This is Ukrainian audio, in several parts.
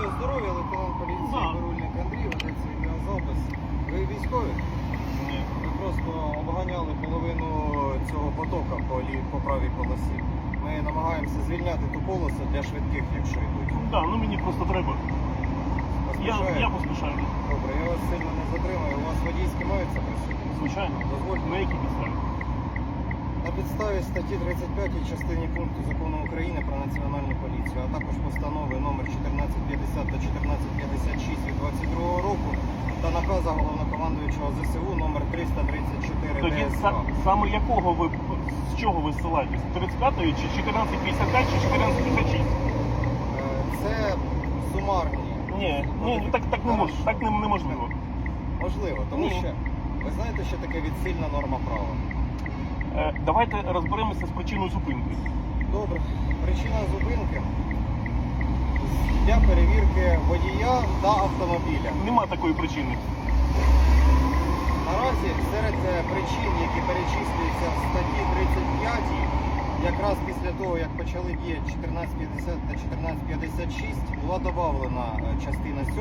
Бажаю здоров'я, лейтенант поліції. Берульник Андрій, ведеться відеозапис. Ви військові? Ні. Ви просто обганяли половину цього потока по, лі- по правій полосі. Ми намагаємося звільняти ту полосу для швидких, якщо йдуть. Ну да, ну мені просто треба. Я, Поспішаєте? я поспішаю. Добре, я вас сильно не затримую. У вас водійські маються присутні? Звичайно. Дозвольте. На якій підставі? На підставі статті 35 частині пункту закону України про національну поліцію, а також постанови номер 1450 та 1456 від 22 року та наказа головнокомандуючого ЗСУ номер 334 Тоді ДСК. са- саме якого ви з чого ви ссилаєтесь? 35 чи 1455 чи 1456? Е, Це сумарні. Ні, ні, ну, так, так, не мож, так не, неможливо. Можливо, тому Ні. що ви знаєте, що таке відсильна норма права. Е, давайте розберемося з причиною зупинки. Добре, причина зупинки для перевірки водія та автомобіля. Нема такої причини. Наразі серед е, причин, які перечислюються в статті 35, якраз після того, як почали діяти 1450 та 1456, була додавлена е, частина 7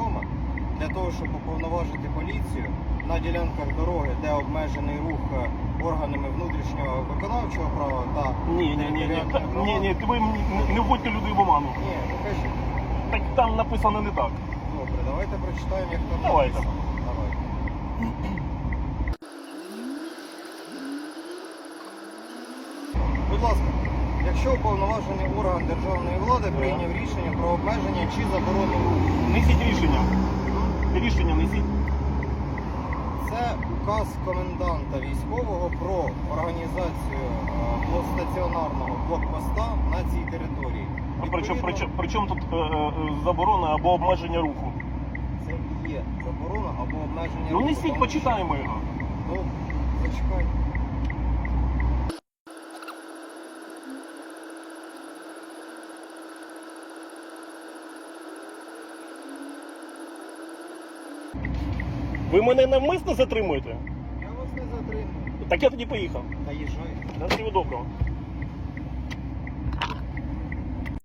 для того, щоб уповноважити поліцію на ділянках дороги, де обмежений рух органами внутрішнього виконавчого права та Ні, ні, ні, ні. Та-. Ні, ви мені не- не вводьте людей в оману. Ні, ну кажіть. Так там написано не так. Добре, давайте прочитаємо, як там Давайте. написано. Давайте. Будь ласка, якщо уповноважений орган державної влади прийняв рішення про обмеження чи заборону руху, Несіть рішення. Рішення несіть. Це указ коменданта військового про організацію е, стаціонарного блокпоста на цій території. А при чому, при, при чому тут е, е, заборона або обмеження руху? Це і є заборона або обмеження Ну руху, несіть, тому що- почитаємо його. Ну, зачекайте. Ви мене навмисно затримуєте? Я вас не затримую. Так я тоді поїхав. Та їжджай. На всього доброго.